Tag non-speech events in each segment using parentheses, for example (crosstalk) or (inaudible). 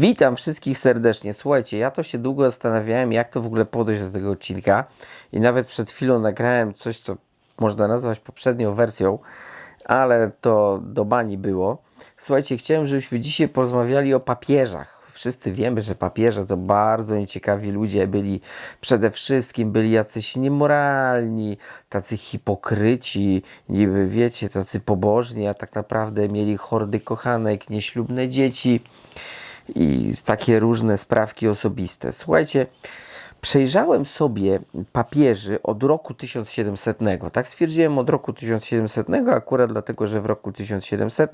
Witam wszystkich serdecznie. Słuchajcie, ja to się długo zastanawiałem, jak to w ogóle podejść do tego odcinka i nawet przed chwilą nagrałem coś, co można nazwać poprzednią wersją, ale to do bani było. Słuchajcie, chciałem, żebyśmy dzisiaj porozmawiali o papieżach. Wszyscy wiemy, że papieże to bardzo nieciekawi ludzie byli. Przede wszystkim byli jacyś niemoralni, tacy hipokryci, niby wiecie, tacy pobożni, a tak naprawdę mieli hordy kochanek, nieślubne dzieci i takie różne sprawki osobiste. Słuchajcie, przejrzałem sobie papieży od roku 1700. Tak stwierdziłem od roku 1700, akurat dlatego, że w roku 1700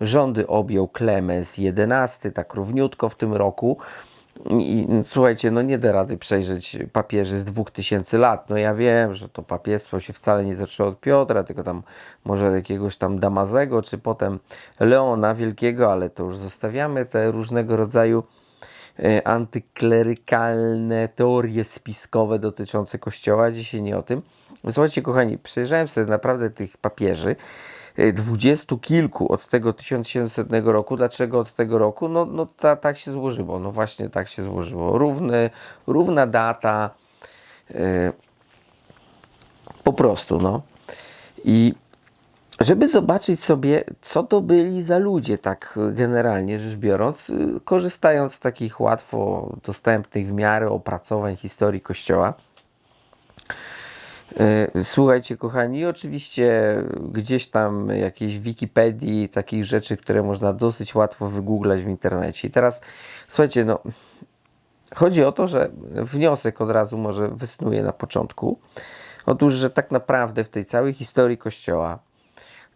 rządy objął Klemens XI, tak równiutko w tym roku. I słuchajcie, no nie da rady przejrzeć papieży z 2000 lat. No ja wiem, że to papiestwo się wcale nie zaczęło od Piotra, tylko tam może jakiegoś tam Damazego, czy potem Leona Wielkiego, ale to już zostawiamy te różnego rodzaju e, antyklerykalne teorie spiskowe dotyczące Kościoła. Dzisiaj nie o tym. Słuchajcie, kochani, przejrzałem sobie naprawdę tych papieży dwudziestu kilku od tego 1700 roku. Dlaczego od tego roku? No, no ta, tak się złożyło. No właśnie tak się złożyło. Równy, równa data. Yy, po prostu, no. I żeby zobaczyć sobie, co to byli za ludzie, tak generalnie rzecz biorąc, y, korzystając z takich łatwo dostępnych w miarę opracowań historii Kościoła. Y, słuchajcie, kochani, oczywiście gdzieś tam jakiejś Wikipedii, takich rzeczy, które można dosyć łatwo wygooglać w internecie. I teraz, słuchajcie, no, chodzi o to, że wniosek od razu może wysnuje na początku. Otóż, że tak naprawdę w tej całej historii Kościoła,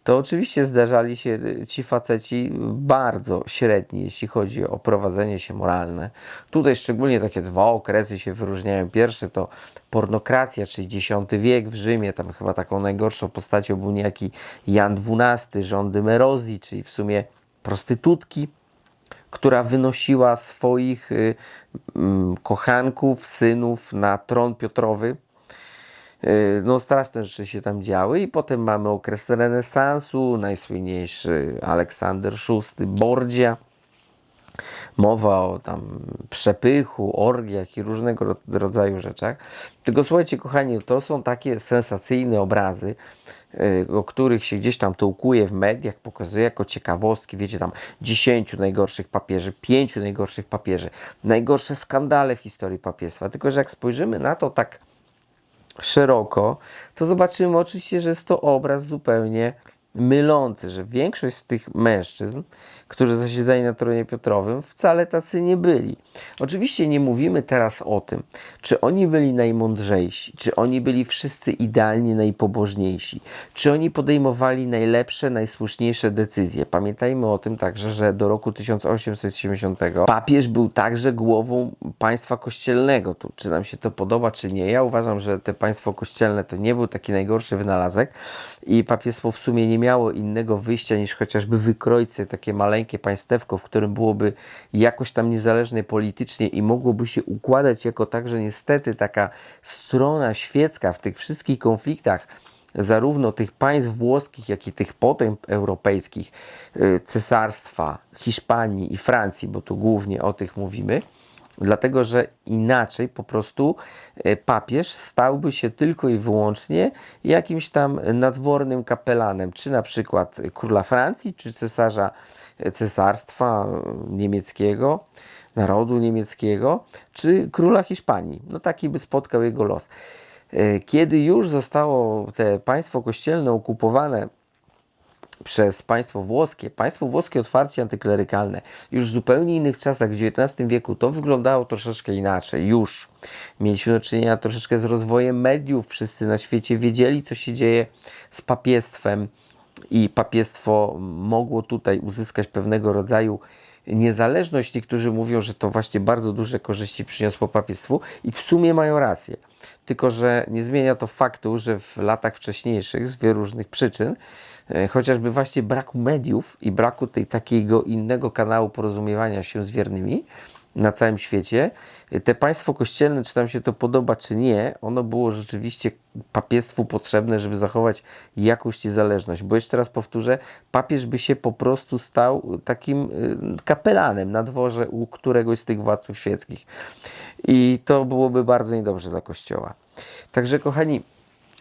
to oczywiście zdarzali się ci faceci bardzo średni, jeśli chodzi o prowadzenie się moralne. Tutaj szczególnie takie dwa okresy się wyróżniają. Pierwszy to pornokracja, czyli X wiek w Rzymie. Tam chyba taką najgorszą postacią był niejaki Jan XII, rządy Merozji, czyli w sumie prostytutki, która wynosiła swoich y, y, kochanków, synów na tron Piotrowy Y, no straszne rzeczy się tam działy i potem mamy okres renesansu, najsłynniejszy Aleksander VI, Bordzia. Mowa o tam przepychu, orgiach i różnego rodzaju rzeczach. Tylko słuchajcie, kochani, to są takie sensacyjne obrazy, y, o których się gdzieś tam tołkuje w mediach, pokazuje jako ciekawostki, wiecie, tam 10 najgorszych papieży, 5 najgorszych papieży, najgorsze skandale w historii papiestwa. Tylko, że jak spojrzymy na to tak szeroko, to zobaczymy oczywiście, że jest to obraz zupełnie mylący, że większość z tych mężczyzn, którzy zasiadali na tronie Piotrowym, wcale tacy nie byli. Oczywiście nie mówimy teraz o tym, czy oni byli najmądrzejsi, czy oni byli wszyscy idealnie najpobożniejsi, czy oni podejmowali najlepsze, najsłuszniejsze decyzje. Pamiętajmy o tym także, że do roku 1870 papież był także głową państwa kościelnego. Tu, czy nam się to podoba, czy nie. Ja uważam, że te państwo kościelne to nie był taki najgorszy wynalazek i papiestwo w sumie nie miało innego wyjścia niż chociażby wykroić takie maleńkie państewko, w którym byłoby jakoś tam niezależne politycznie i mogłoby się układać jako także niestety taka strona świecka w tych wszystkich konfliktach, zarówno tych państw włoskich, jak i tych potęg europejskich, y, cesarstwa Hiszpanii i Francji, bo tu głównie o tych mówimy, dlatego że inaczej po prostu e, papież stałby się tylko i wyłącznie jakimś tam nadwornym kapelanem, czy na przykład króla Francji, czy cesarza e, cesarstwa niemieckiego, narodu niemieckiego, czy króla Hiszpanii. No taki by spotkał jego los. E, kiedy już zostało te państwo kościelne okupowane przez państwo włoskie, państwo włoskie otwarcie antyklerykalne, już w zupełnie innych czasach, w XIX wieku, to wyglądało troszeczkę inaczej. Już mieliśmy do czynienia troszeczkę z rozwojem mediów, wszyscy na świecie wiedzieli, co się dzieje z papiestwem i papiestwo mogło tutaj uzyskać pewnego rodzaju niezależność. Niektórzy mówią, że to właśnie bardzo duże korzyści przyniosło papiestwu i w sumie mają rację. Tylko, że nie zmienia to faktu, że w latach wcześniejszych z wielu różnych przyczyn chociażby właśnie braku mediów i braku tej takiego innego kanału porozumiewania się z wiernymi, na całym świecie. Te państwo kościelne, czy tam się to podoba, czy nie, ono było rzeczywiście papiestwu potrzebne, żeby zachować jakość i zależność. Bo jeszcze raz powtórzę, papież by się po prostu stał takim y, kapelanem na dworze u któregoś z tych władców świeckich. I to byłoby bardzo niedobrze dla Kościoła. Także, kochani,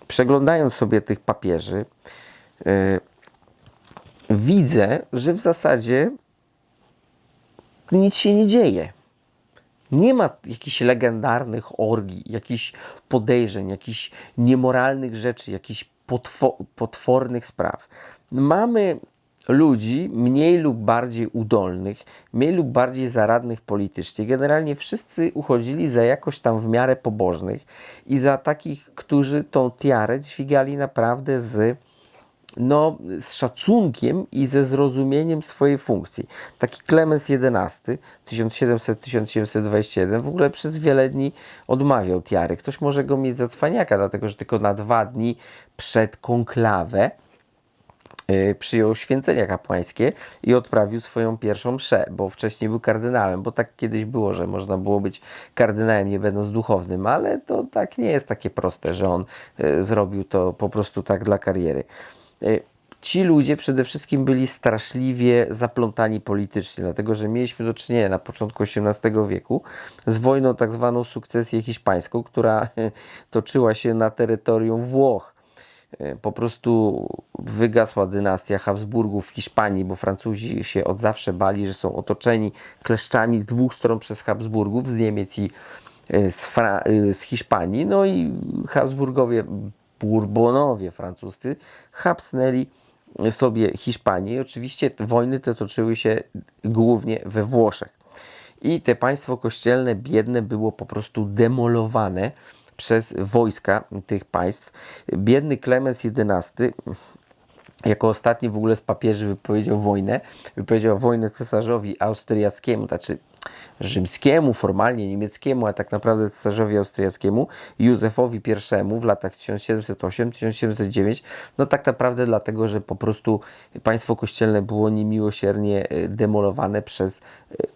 przeglądając sobie tych papieży, widzę, że w zasadzie nic się nie dzieje. Nie ma jakichś legendarnych orgii, jakichś podejrzeń, jakichś niemoralnych rzeczy, jakichś potwo potwornych spraw. Mamy ludzi mniej lub bardziej udolnych, mniej lub bardziej zaradnych politycznie. Generalnie wszyscy uchodzili za jakoś tam w miarę pobożnych i za takich, którzy tą tiarę dźwigali naprawdę z no, z szacunkiem i ze zrozumieniem swojej funkcji. Taki Klemens XI, 1700-1721, w ogóle przez wiele dni odmawiał tiary. Ktoś może go mieć za cwaniaka, dlatego że tylko na dwa dni przed konklawę yy, przyjął święcenia kapłańskie i odprawił swoją pierwszą mszę, bo wcześniej był kardynałem, bo tak kiedyś było, że można było być kardynałem nie będąc duchownym, ale to tak nie jest takie proste, że on yy, zrobił to po prostu tak dla kariery. E, ci ludzie przede wszystkim byli straszliwie zaplątani politycznie, dlatego że mieliśmy do czynienia na początku XVIII wieku z wojną tak zwaną sukcesję hiszpańską, która (laughs) toczyła się na terytorium Włoch. E, po prostu wygasła dynastia Habsburgów w Hiszpanii, bo Francuzi się od zawsze bali, że są otoczeni kleszczami z dwóch stron przez Habsburgów, z Niemiec i e, z, Fra z Hiszpanii. No i Habsburgowie Bourbonowie francuscy chapsnęli sobie Hiszpanię i oczywiście wojny te toczyły się głównie we Włoszech. I te państwo kościelne biedne było po prostu demolowane przez wojska tych państw. Biedny Klemens XI jako ostatni w ogóle z papieży wypowiedział wojnę. Wypowiedział wojnę cesarzowi austriackiemu, znaczy rzymskiemu, formalnie niemieckiemu, a tak naprawdę cesarzowi austriackiemu, Józefowi I w latach 1708-1709, no tak naprawdę dlatego, że po prostu państwo kościelne było niemiłosiernie e, demolowane przez e,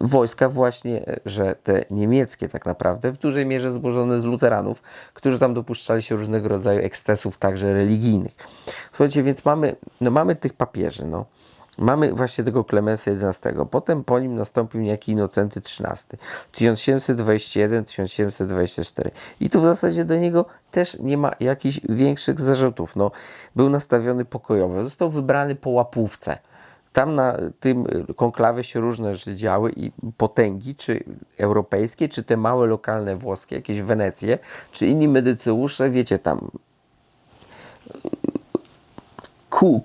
wojska właśnie, e, że te niemieckie tak naprawdę, w dużej mierze złożone z luteranów, którzy tam dopuszczali się różnego rodzaju ekscesów, także religijnych. Słuchajcie, więc mamy, no mamy tych papieży, no. Mamy właśnie tego Klemensa XI. Potem po nim nastąpił niejaki Inocenty XIII. 1721-1724. I tu w zasadzie do niego też nie ma jakichś większych zarzutów. No, był nastawiony pokojowo. Został wybrany po łapówce. Tam na tym konklawie się różne rzeczy działy i potęgi, czy europejskie, czy te małe lokalne włoskie, jakieś Wenecje, czy inni medyceusze, wiecie, tam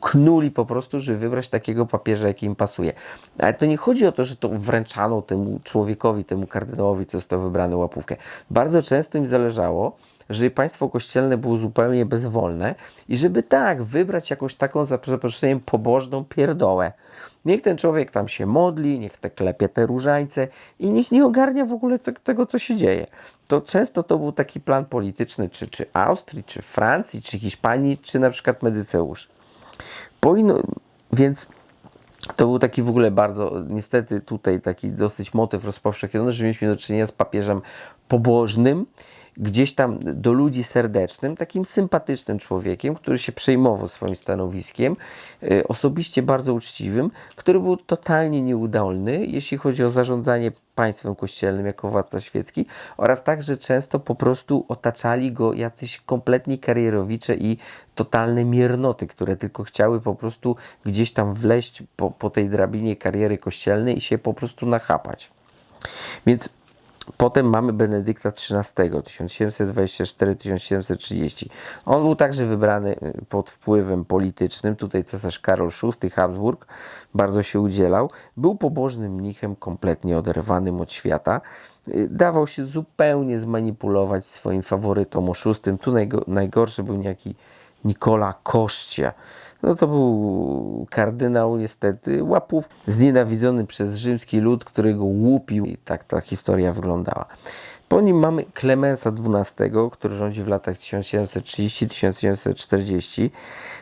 knuli po prostu, żeby wybrać takiego papieża, jaki im pasuje. Ale to nie chodzi o to, że to wręczano temu człowiekowi, temu kardynałowi, co został wybrany łapówkę. Bardzo często im zależało, żeby państwo kościelne było zupełnie bezwolne i żeby tak, wybrać jakąś taką, za przeproszeniem, pobożną pierdołę. Niech ten człowiek tam się modli, niech te klepie te różańce i niech nie ogarnia w ogóle tego, co się dzieje. To często to był taki plan polityczny, czy, czy Austrii, czy Francji, czy Hiszpanii, czy na przykład Medyceusz. Powinno, więc to był taki w ogóle bardzo, niestety tutaj taki dosyć motyw rozpowszechniony, że mieliśmy do czynienia z papieżem pobożnym, gdzieś tam do ludzi serdecznym, takim sympatycznym człowiekiem, który się przejmował swoim stanowiskiem, y, osobiście bardzo uczciwym, który był totalnie nieudolny, jeśli chodzi o zarządzanie państwem kościelnym jako władca świecki oraz także często po prostu otaczali go jacyś kompletni karierowicze i totalne miernoty, które tylko chciały po prostu gdzieś tam wleść po, po tej drabinie kariery kościelnej i się po prostu nachapać. Więc Potem mamy Benedykta XIII, 1724-1730. On był także wybrany y, pod wpływem politycznym. Tutaj cesarz Karol VI Habsburg bardzo się udzielał. Był pobożnym mnichem, kompletnie oderwanym od świata. Y, dawał się zupełnie zmanipulować swoim faworytom o VI. Tu najgorszy był niejaki Nikola Kościa. No to był kardynał niestety łapów, znienawidzony przez rzymski lud, który go łupił i tak ta historia wyglądała. Po nim mamy Klemensa XII, który rządzi w latach 1730-1740.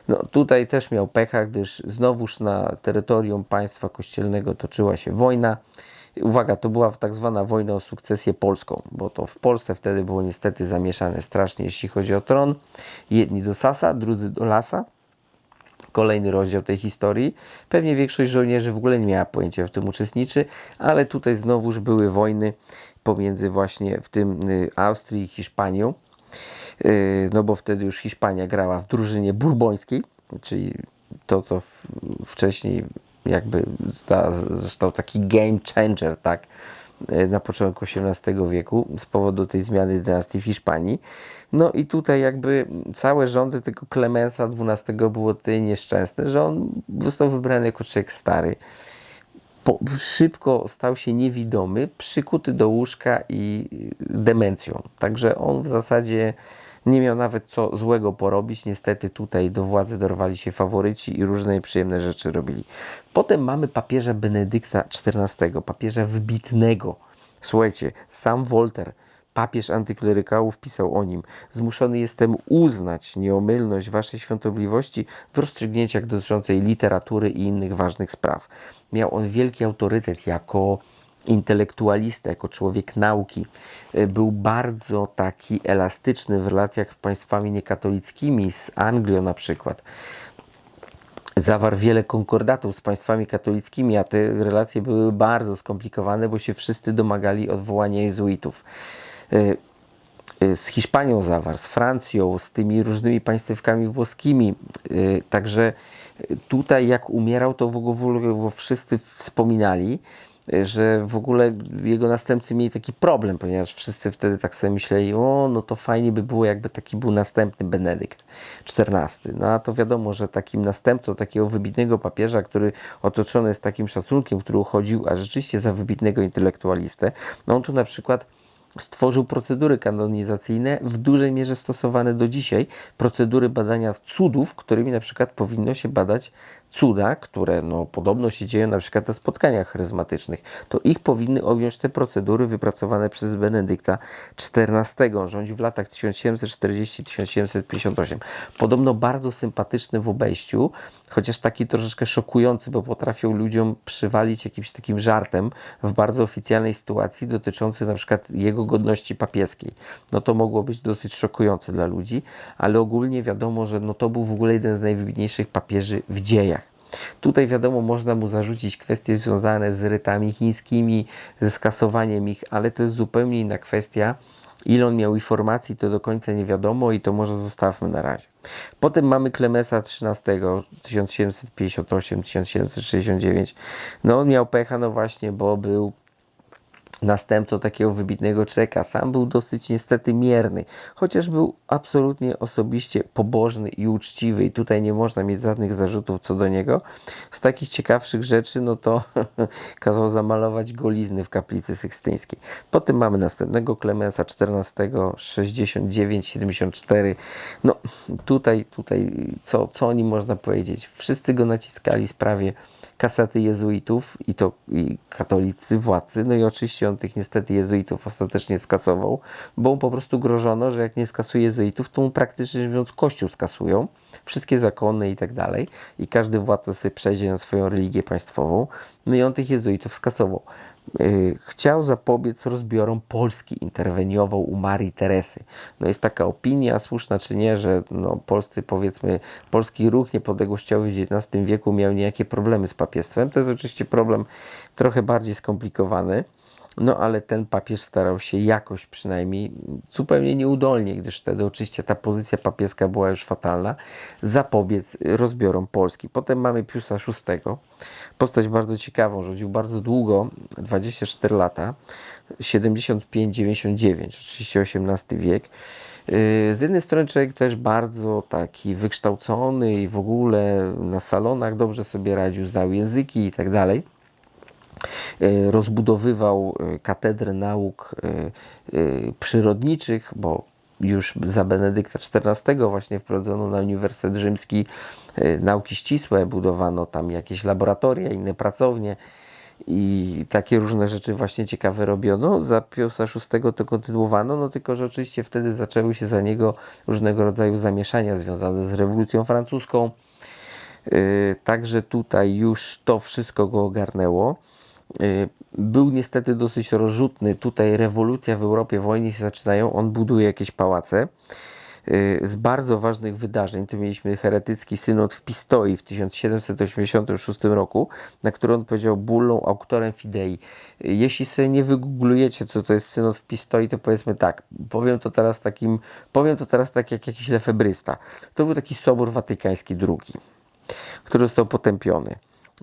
No, tutaj też miał pecha, gdyż znowuż na terytorium państwa kościelnego toczyła się wojna Uwaga, to była tak zwana wojna o sukcesję polską, bo to w Polsce wtedy było niestety zamieszane strasznie, jeśli chodzi o tron. Jedni do Sasa, drudzy do Lasa. Kolejny rozdział tej historii. Pewnie większość żołnierzy w ogóle nie miała pojęcia, w tym uczestniczy, ale tutaj znowuż były wojny pomiędzy właśnie w tym y, Austrii i Hiszpanią. Y, no bo wtedy już Hiszpania grała w drużynie burbońskiej, czyli to, co wcześniej jakby został taki game changer, tak, na początku XVIII wieku z powodu tej zmiany dynastii w Hiszpanii. No i tutaj jakby całe rządy tego Klemensa XII było tyle nieszczęsne, że on został wybrany jako człowiek stary. Po, szybko stał się niewidomy, przykuty do łóżka i demencją. Także on w zasadzie nie miał nawet co złego porobić. Niestety tutaj do władzy dorwali się faworyci i różne przyjemne rzeczy robili. Potem mamy papieża Benedykta XIV, papieża wybitnego. Słuchajcie, sam Wolter, papież antyklerykałów, pisał o nim: Zmuszony jestem uznać nieomylność Waszej świątobliwości w rozstrzygnięciach dotyczącej literatury i innych ważnych spraw. Miał on wielki autorytet jako intelektualista, jako człowiek nauki, e, był bardzo taki elastyczny w relacjach z państwami niekatolickimi, z Anglią na przykład. Zawarł wiele konkordatów z państwami katolickimi, a te relacje były bardzo skomplikowane, bo się wszyscy domagali odwołania jezuitów. E, e, z Hiszpanią zawarł, z Francją, z tymi różnymi państwami włoskimi. Także tutaj, jak umierał, to w ogóle wszyscy wspominali że w ogóle jego następcy mieli taki problem, ponieważ wszyscy wtedy tak sobie myśleli, o, no to fajnie by było, jakby taki był następny Benedykt XIV. No a to wiadomo, że takim następcą takiego wybitnego papieża, który otoczony jest takim szacunkiem, który uchodził, a rzeczywiście za wybitnego intelektualistę, no on tu na przykład stworzył procedury kanonizacyjne w dużej mierze stosowane do dzisiaj, procedury badania cudów, którymi na przykład powinno się badać cuda, które no, podobno się dzieją na przykład na spotkaniach charyzmatycznych, to ich powinny objąć te procedury wypracowane przez Benedykta XIV. Rządził w latach 1740-1758. Podobno bardzo sympatyczny w obejściu, chociaż taki troszeczkę szokujący, bo potrafił ludziom przywalić jakimś takim żartem w bardzo oficjalnej sytuacji dotyczącej na przykład jego godności papieskiej. No to mogło być dosyć szokujące dla ludzi, ale ogólnie wiadomo, że no to był w ogóle jeden z najwybitniejszych papieży w dziejach. Tutaj wiadomo, można mu zarzucić kwestie związane z rytami chińskimi, ze skasowaniem ich, ale to jest zupełnie inna kwestia. Ile on miał informacji, to do końca nie wiadomo i to może zostawmy na razie. Potem mamy Klemesa XIII, 1758-1769. No on miał pecha, no właśnie, bo był następcą takiego wybitnego człowieka. Sam był dosyć niestety mierny, chociaż był absolutnie osobiście pobożny i uczciwy i tutaj nie można mieć żadnych zarzutów co do niego. Z takich ciekawszych rzeczy, no to (laughs) kazał zamalować golizny w kaplicy sykstyńskiej. Potem mamy następnego Klemensa XIV, 69-74. No tutaj, tutaj co, co o nim można powiedzieć? Wszyscy go naciskali sprawie kasety jezuitów i to i katolicy władcy. No i oczywiście on tych niestety jezuitów ostatecznie skasował, bo mu po prostu grożono, że jak nie skasuje jezuitów, to mu praktycznie rzecz biorąc kościół skasują, wszystkie zakony i tak dalej i każdy władca sobie przejdzie na swoją religię państwową. No i on tych jezuitów skasował. Y, chciał zapobiec rozbiorom Polski, interweniował u Marii Teresy. No jest taka opinia, słuszna czy nie, że no, polscy, powiedzmy, polski ruch niepodległościowy w XIX wieku miał niejakie problemy z papiestwem. To jest oczywiście problem trochę bardziej skomplikowany. No ale ten papież starał się jakoś przynajmniej, zupełnie nieudolnie, gdyż wtedy oczywiście ta pozycja papieska była już fatalna, zapobiec rozbiorom Polski. Potem mamy Piusa VI, postać bardzo ciekawą, rządził bardzo długo, 24 lata, 75-99, oczywiście XVIII wiek. Z jednej strony człowiek też bardzo taki wykształcony i w ogóle na salonach dobrze sobie radził, znał języki i tak dalej rozbudowywał e, katedrę nauk e, przyrodniczych, bo już za Benedykta XIV właśnie wprowadzono na Uniwersytet Rzymski nauki ścisłe, budowano tam jakieś laboratoria, inne pracownie i takie różne rzeczy właśnie ciekawe robiono. Za Piusa VI to kontynuowano, no tylko, że oczywiście wtedy zaczęły się za niego różnego rodzaju zamieszania związane z rewolucją francuską. Także tutaj już to wszystko go ogarnęło. Y, był niestety dosyć rozrzutny. Tutaj rewolucja w Europie, wojny się zaczynają, on buduje jakieś pałace. Y, z bardzo ważnych wydarzeń, to mieliśmy heretycki synod w Pistoi w 1786 roku, na który on powiedział bullą autorem fidei. Jeśli sobie nie wygooglujecie, co to jest synod w Pistoi, to powiedzmy tak, powiem to teraz takim, powiem to teraz tak jak jakiś lefebrysta. To był taki sobór watykański II, który został potępiony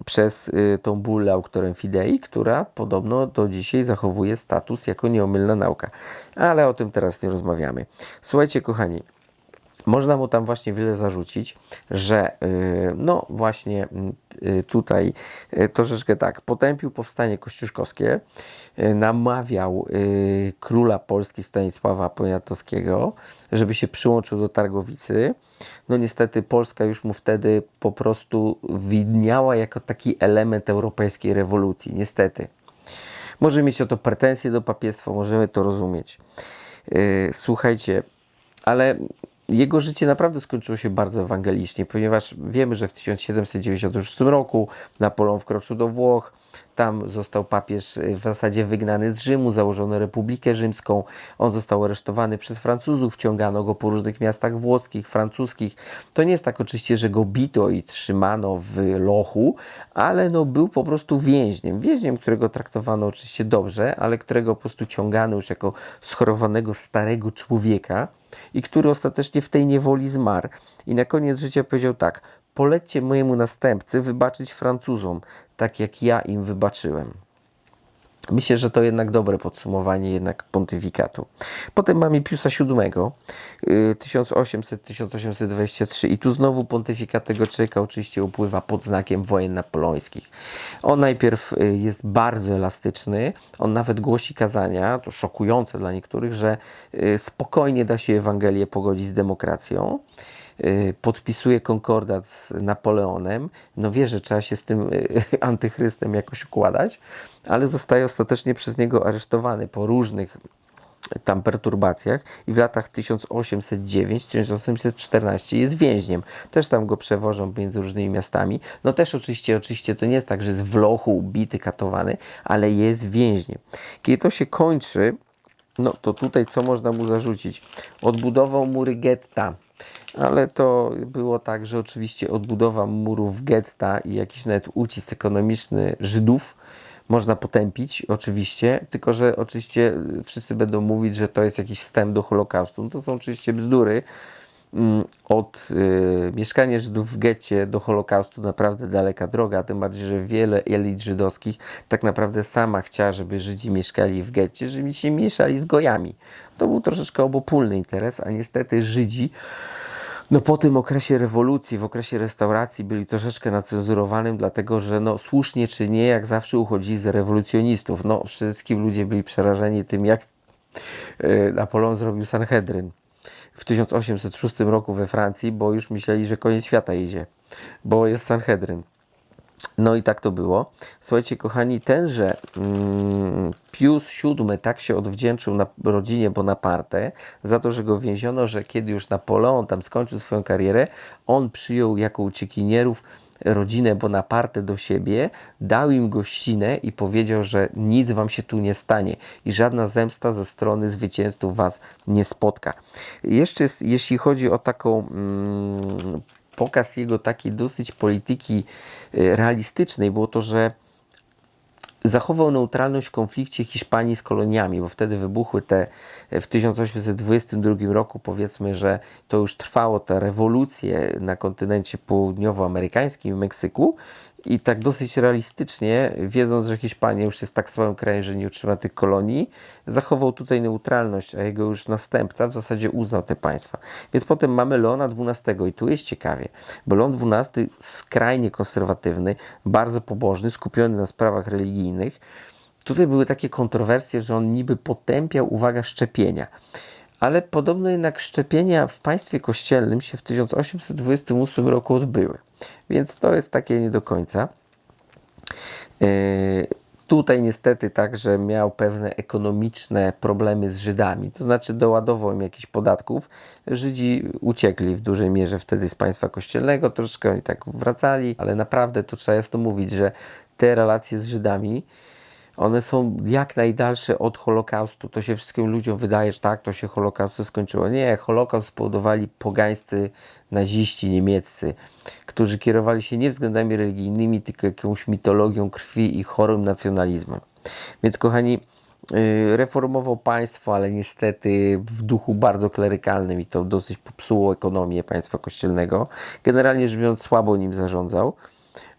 przez y, tą bullę autorem Fidei, która podobno do dzisiaj zachowuje status jako nieomylna nauka. Ale o tym teraz nie rozmawiamy. Słuchajcie, kochani, można mu tam właśnie wiele zarzucić, że y, no właśnie y, tutaj y, troszeczkę tak, potępił powstanie kościuszkowskie, namawiał króla Polski Stanisława Poniatowskiego, żeby się przyłączył do Targowicy. No niestety Polska już mu wtedy po prostu widniała jako taki element europejskiej rewolucji, niestety. Może mieć o to pretensje do papiestwa, możemy to rozumieć. Słuchajcie, ale jego życie naprawdę skończyło się bardzo ewangelicznie, ponieważ wiemy, że w 1796 roku Napoleon wkroczył do Włoch, tam został papież y, w zasadzie wygnany z Rzymu, założono Republikę Rzymską. On został aresztowany przez Francuzów, wciągano go po różnych miastach włoskich, francuskich. To nie jest tak oczywiście, że go bito i trzymano w lochu, ale no był po prostu więźniem. Więźniem, którego traktowano oczywiście dobrze, ale którego po prostu ciągano już jako schorowanego starego człowieka i który ostatecznie w tej niewoli zmarł. I na koniec życia powiedział tak: Polećcie mojemu następcy wybaczyć Francuzom, tak jak ja im wybaczyłem. Myślę, że to jednak dobre podsumowanie jednak pontyfikatu. Potem mamy Piusa VII, 1800-1823 i tu znowu pontyfikat tego człowieka oczywiście upływa pod znakiem wojen napoleońskich. On najpierw y, jest bardzo elastyczny, on nawet głosi kazania, to szokujące dla niektórych, że y, spokojnie da się Ewangelię pogodzić z demokracją. Y, podpisuje konkordat z Napoleonem, no wie, że trzeba się z tym y, (laughs) antychrystem jakoś układać, ale zostaje ostatecznie przez niego aresztowany po różnych tam perturbacjach i w latach 1809-1814 jest więźniem. Też tam go przewożą między różnymi miastami. No też oczywiście, oczywiście to nie jest tak, że jest w lochu bity, katowany, ale jest więźniem. Kiedy to się kończy, no to tutaj co można mu zarzucić? Odbudował mury getta ale to było tak, że oczywiście odbudowa murów getta i jakiś nawet ucisk ekonomiczny Żydów można potępić, oczywiście, tylko że oczywiście wszyscy będą mówić, że to jest jakiś wstęp do Holokaustu. No to są oczywiście bzdury. Mm, od y, mieszkania Żydów w getcie do Holokaustu naprawdę daleka droga, tym bardziej, że wiele elit żydowskich tak naprawdę sama chciała, żeby Żydzi mieszkali w getcie, żeby się mieszali z gojami. To był troszeczkę obopólny interes, a niestety Żydzi no po tym okresie rewolucji, w okresie restauracji byli troszeczkę nacenzurowanym, dlatego że no słusznie czy nie, jak zawsze uchodzili za rewolucjonistów. No wszystkim ludzie byli przerażeni tym, jak e, Napoleon zrobił Sanhedryn w 1806 roku we Francji, bo już myśleli, że koniec świata idzie, bo jest Sanhedryn. No i tak to było. Słuchajcie, kochani, tenże mm, Pius VII tak się odwdzięczył na rodzinie Bonaparte za to, że go więziono, że kiedy już Napoleon tam skończył swoją karierę, on przyjął jako uciekinierów rodzinę Bonaparte do siebie, dał im gościnę i powiedział, że nic wam się tu nie stanie i żadna zemsta ze strony zwycięzców was nie spotka. Jeszcze jeśli chodzi o taką mm, pokaz jego takiej dosyć polityki y, realistycznej było to, że zachował neutralność w konflikcie Hiszpanii z koloniami, bo wtedy wybuchły te w 1822 roku, powiedzmy, że to już trwało te rewolucje na kontynencie południowoamerykańskim w Meksyku i tak dosyć realistycznie, wiedząc, że Hiszpania już jest tak swoim krajem, że nie utrzyma tych kolonii, zachował tutaj neutralność, a jego już następca w zasadzie uznał te państwa. Więc potem mamy Leona XII i tu jest ciekawie, bo Leon XII skrajnie konserwatywny, bardzo pobożny, skupiony na sprawach religijnych. Tutaj były takie kontrowersje, że on niby potępiał, uwaga, szczepienia ale podobno jednak szczepienia w państwie kościelnym się w 1828 roku odbyły. Więc to jest takie nie do końca. Yy, tutaj niestety także miał pewne ekonomiczne problemy z Żydami, to znaczy doładował im jakichś podatków. Żydzi uciekli w dużej mierze wtedy z państwa kościelnego, troszeczkę oni tak wracali, ale naprawdę to trzeba jasno mówić, że te relacje z Żydami one są jak najdalsze od Holokaustu. To się wszystkim ludziom wydaje, że tak, to się Holokaust skończyło. Nie, Holokaust spowodowali pogańscy naziści niemieccy, którzy kierowali się nie względami religijnymi, tylko jakąś mitologią krwi i chorym nacjonalizmem. Więc kochani, y, reformował państwo, ale niestety w duchu bardzo klerykalnym i to dosyć popsuło ekonomię państwa kościelnego. Generalnie rzecz biorąc, słabo nim zarządzał.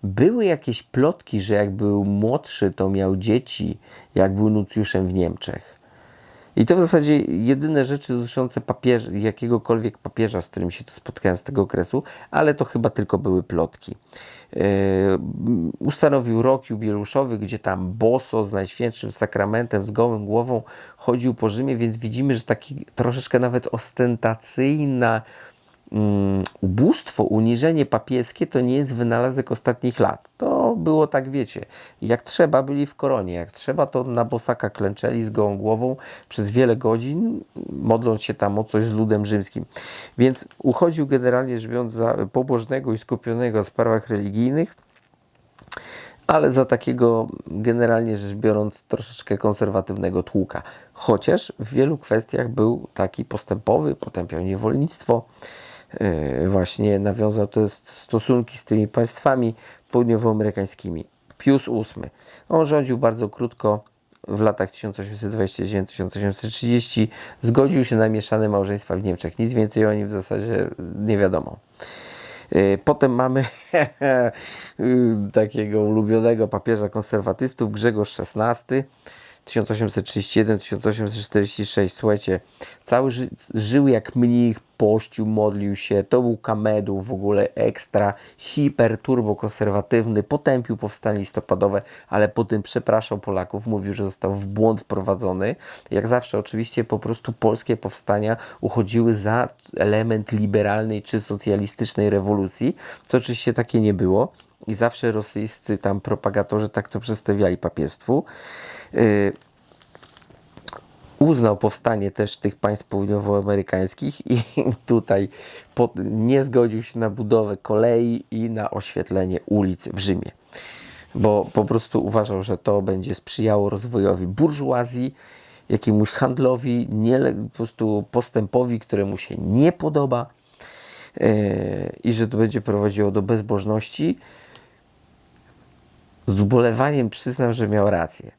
Były jakieś plotki, że jak był młodszy, to miał dzieci, jak był nucjuszem w Niemczech. I to w zasadzie jedyne rzeczy dotyczące papież, jakiegokolwiek papieża, z którym się tu spotkałem z tego okresu, ale to chyba tylko były plotki. Yy, ustanowił rok jubileuszowy, gdzie tam boso z Najświętszym Sakramentem, z gołą głową chodził po Rzymie, więc widzimy, że taki troszeczkę nawet ostentacyjna um, ubóstwo, uniżenie papieskie to nie jest wynalazek ostatnich lat. To było tak, wiecie, jak trzeba byli w koronie, jak trzeba to na bosaka klęczeli z gołą głową przez wiele godzin, modląc się tam o coś z ludem rzymskim. Więc uchodził generalnie rzecz biorąc za pobożnego i skupionego w sprawach religijnych, ale za takiego generalnie rzecz biorąc troszeczkę konserwatywnego tłuka. Chociaż w wielu kwestiach był taki postępowy, potępiał niewolnictwo, właśnie nawiązał te stosunki z tymi państwami południowoamerykańskimi. Pius VIII. On rządził bardzo krótko, w latach 1829-1830 zgodził się na mieszane małżeństwa w Niemczech. Nic więcej o nim w zasadzie nie wiadomo. E, potem mamy (laughs) takiego ulubionego papieża konserwatystów, Grzegorz XVI 1831-1846. Słuchajcie, cały ży żył jak mnich, pościł, modlił się. To był kamedów w ogóle ekstra, hiper, turbo konserwatywny. Potępił powstanie listopadowe, ale po tym przepraszał Polaków. Mówił, że został w błąd wprowadzony. Jak zawsze, oczywiście, po prostu polskie powstania uchodziły za element liberalnej czy socjalistycznej rewolucji, co oczywiście takie nie było. I zawsze rosyjscy tam propagatorzy tak to przedstawiali papiestwu. Y, uznał powstanie też tych państw południowoamerykańskich i (laughs) tutaj pod, nie zgodził się na budowę kolei i na oświetlenie ulic w Rzymie. Bo po prostu uważał, że to będzie sprzyjało rozwojowi burżuazji, jakiemuś handlowi, nie, po prostu postępowi, któremu się nie podoba yy, i że to będzie prowadziło do bezbożności. Z ubolewaniem przyznam, że miał rację.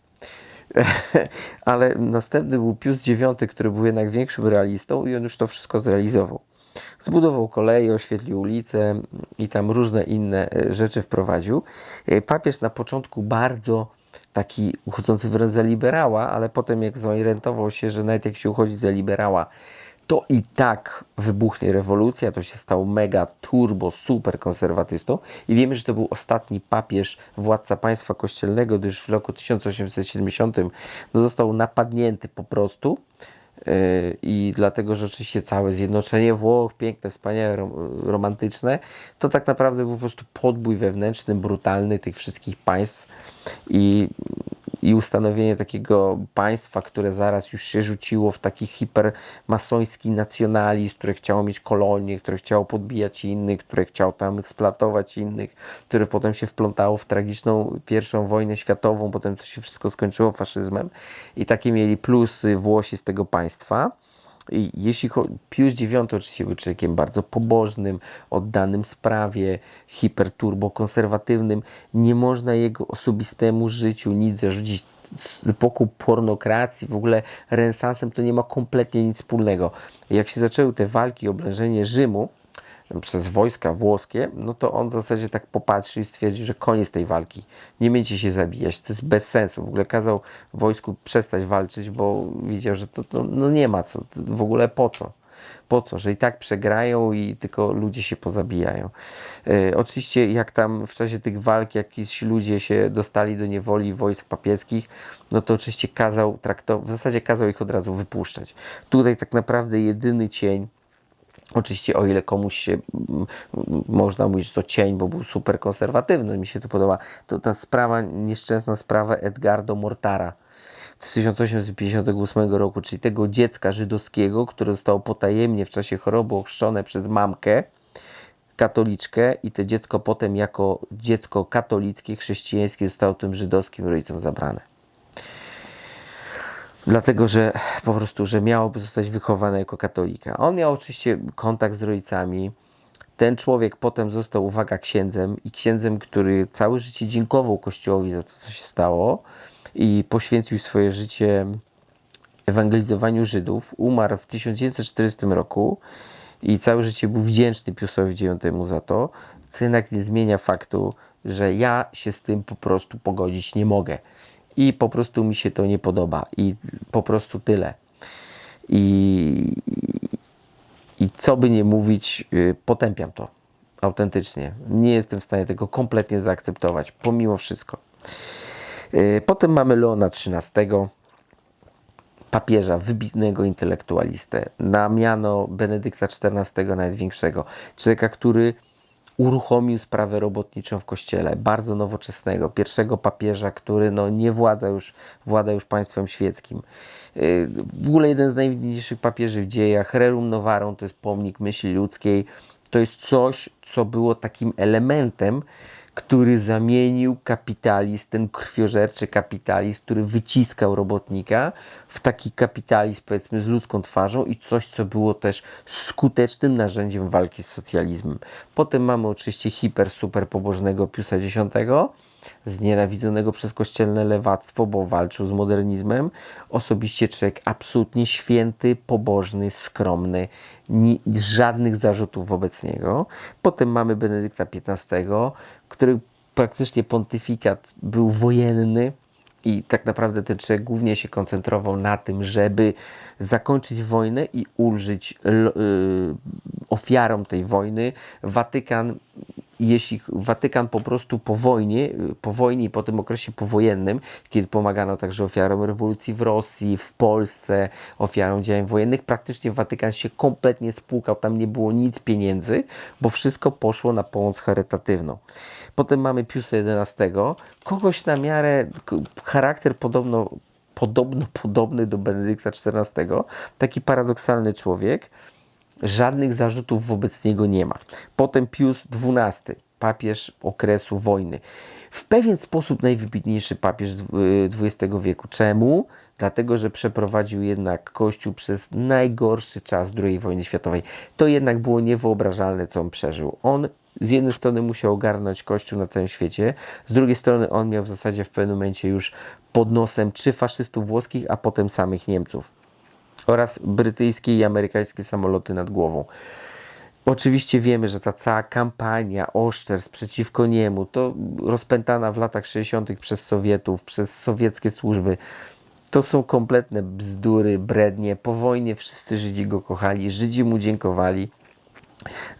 (laughs) Ale następny był Pius IX, który był jednak większym realistą i on już to wszystko zrealizował. Zbudował koleje, oświetlił ulice i tam różne inne e, rzeczy wprowadził. E, papież na początku bardzo taki uchodzący wręcz za liberała, ale potem jak zorientował się, że nawet jak się uchodzi za liberała, to i tak wybuchnie rewolucja, to się stał mega turbo, super konserwatystą i wiemy, że to był ostatni papież, władca państwa kościelnego, gdyż w roku 1870 no, został napadnięty po prostu yy, i dlatego że oczywiście całe zjednoczenie Włoch, piękne, wspaniałe, romantyczne, to tak naprawdę był po prostu podbój wewnętrzny, brutalny tych wszystkich państw i i ustanowienie takiego państwa, które zaraz już się rzuciło w taki hipermasoński nacjonalizm, które chciało mieć kolonie, które chciało podbijać innych, które chciało tam eksploatować innych, które potem się wplątało w tragiczną pierwszą wojnę światową, potem to się wszystko skończyło faszyzmem i takie mieli plusy Włosi z tego państwa. Jeśli Pius IX oczywiście był człowiekiem bardzo pobożnym, oddanym sprawie, hiperturbo konserwatywnym, nie można jego osobistemu życiu nic zarzucić. Z epoką pornokracji, w ogóle renesansem to nie ma kompletnie nic wspólnego. Jak się zaczęły te walki o oblężenie Rzymu, przez wojska włoskie, no to on w zasadzie tak popatrzył i stwierdził, że koniec tej walki. Nie miecie się zabijać, to jest bez sensu. W ogóle kazał wojsku przestać walczyć, bo widział, że to, to no nie ma co, w ogóle po co. Po co? Że i tak przegrają i tylko ludzie się pozabijają. E, oczywiście, jak tam w czasie tych walk jakiś ludzie się dostali do niewoli wojsk papieskich, no to oczywiście kazał traktować, w zasadzie kazał ich od razu wypuszczać. Tutaj tak naprawdę jedyny cień Oczywiście o ile komuś się mm, można mówić, że to cień, bo był super konserwatywny, mi się to podoba, to ta sprawa, nieszczęsna sprawa Edgardo Mortara z 1858 roku, czyli tego dziecka żydowskiego, które zostało potajemnie w czasie choroby ochrzczone przez mamkę katoliczkę i to dziecko potem jako dziecko katolickie, chrześcijańskie zostało tym żydowskim rodzicom zabrane. Dlatego, że po prostu, że miałoby zostać wychowane jako katolika. On miał oczywiście kontakt z rodzicami. Ten człowiek potem został, uwaga, księdzem i księdzem, który całe życie dziękował Kościołowi za to, co się stało i poświęcił swoje życie ewangelizowaniu Żydów. Umarł w 1940 roku i całe życie był wdzięczny Piusowi IX za to, co jednak nie zmienia faktu, że ja się z tym po prostu pogodzić nie mogę. I po prostu mi się to nie podoba. I po prostu tyle. I, i co by nie mówić, yy, potępiam to autentycznie. Nie jestem w stanie tego kompletnie zaakceptować, pomimo wszystko. Yy, potem mamy Leona XIII, papieża, wybitnego intelektualistę, na miano Benedykta XIV Największego, człowieka, który uruchomił sprawę robotniczą w kościele, bardzo nowoczesnego, pierwszego papieża, który no, nie władza już, włada już państwem świeckim. Yy, W ogóle jeden z najwybitniejszych papieży w dziejach, Rerum Novarum, to jest pomnik myśli ludzkiej, to jest coś, co było takim elementem, który zamienił kapitalizm, ten krwiożerczy kapitalizm, który wyciskał robotnika w taki kapitalizm, powiedzmy, z ludzką twarzą i coś, co było też skutecznym narzędziem walki z socjalizmem. Potem mamy oczywiście hiper, super pobożnego Piusa X, znienawidzonego przez kościelne lewactwo, bo walczył z modernizmem. Osobiście człowiek absolutnie święty, pobożny, skromny, żadnych zarzutów wobec niego. Potem mamy Benedykta XV, który praktycznie pontyfikat był wojenny, i tak naprawdę ten człowiek głównie się koncentrował na tym, żeby zakończyć wojnę i ulżyć y, ofiarom tej wojny. Watykan, jeśli Watykan po prostu po wojnie, po wojnie i po tym okresie powojennym, kiedy pomagano także ofiarom rewolucji w Rosji, w Polsce, ofiarom działań wojennych, praktycznie Watykan się kompletnie spłukał, tam nie było nic pieniędzy, bo wszystko poszło na pomoc charytatywną. Potem mamy Piusa XI, kogoś na miarę, charakter podobno, podobno podobny do Benedykta XIV, taki paradoksalny człowiek, żadnych zarzutów wobec niego nie ma. Potem Pius XII, papież okresu wojny. W pewien sposób najwybitniejszy papież XX wieku. Czemu? Dlatego, że przeprowadził jednak Kościół przez najgorszy czas II wojny światowej. To jednak było niewyobrażalne, co on przeżył. On z jednej strony musiał ogarnąć Kościół na całym świecie, z drugiej strony on miał w zasadzie w pewnym momencie już pod nosem czy faszystów włoskich, a potem samych Niemców oraz brytyjskie i amerykańskie samoloty nad głową. Oczywiście wiemy, że ta cała kampania oszczerstw przeciwko niemu, to rozpętana w latach 60. przez Sowietów, przez sowieckie służby, to są kompletne bzdury, brednie. Po wojnie wszyscy Żydzi go kochali, Żydzi mu dziękowali.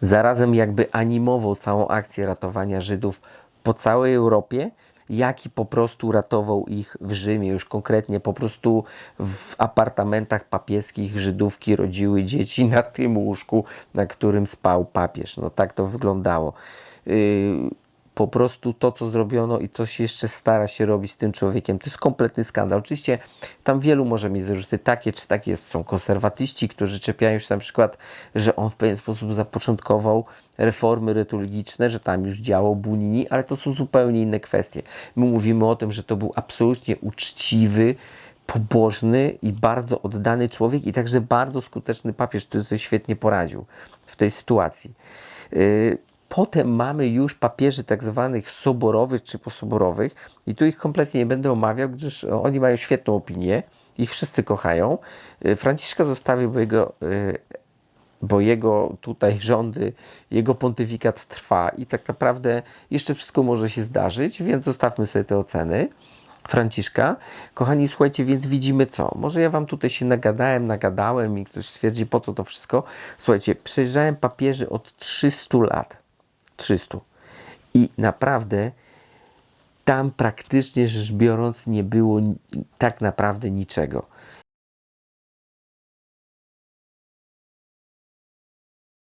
Zarazem jakby animował całą akcję ratowania Żydów po całej Europie, jak i po prostu ratował ich w Rzymie, już konkretnie po prostu w apartamentach papieskich Żydówki rodziły dzieci na tym łóżku, na którym spał papież. No tak to wyglądało. Yy, po prostu to, co zrobiono i co się jeszcze stara się robić z tym człowiekiem, to jest kompletny skandal. Oczywiście tam wielu może mieć zarzuty takie czy takie. Są konserwatyści, którzy czepiają się na przykład, że on w pewien sposób zapoczątkował reformy liturgiczne, że tam już działał Bunini, ale to są zupełnie inne kwestie. My mówimy o tym, że to był absolutnie uczciwy, pobożny i bardzo oddany człowiek i także bardzo skuteczny papież, który sobie świetnie poradził w tej sytuacji. Yy, Potem mamy już papieży tak zwanych soborowych czy posoborowych i tu ich kompletnie nie będę omawiał, gdyż oni mają świetną opinię, ich wszyscy kochają. Yy, Franciszka zostawił, bo jego, yy, bo jego tutaj rządy, jego pontyfikat trwa i tak naprawdę jeszcze wszystko może się zdarzyć, więc zostawmy sobie te oceny. Franciszka. Kochani, słuchajcie, więc widzimy co? Może ja wam tutaj się nagadałem, nagadałem i ktoś stwierdzi, po co to wszystko. Słuchajcie, przejrzałem papieży od 300 lat. 300. I naprawdę tam praktycznie rzecz biorąc nie było tak naprawdę niczego.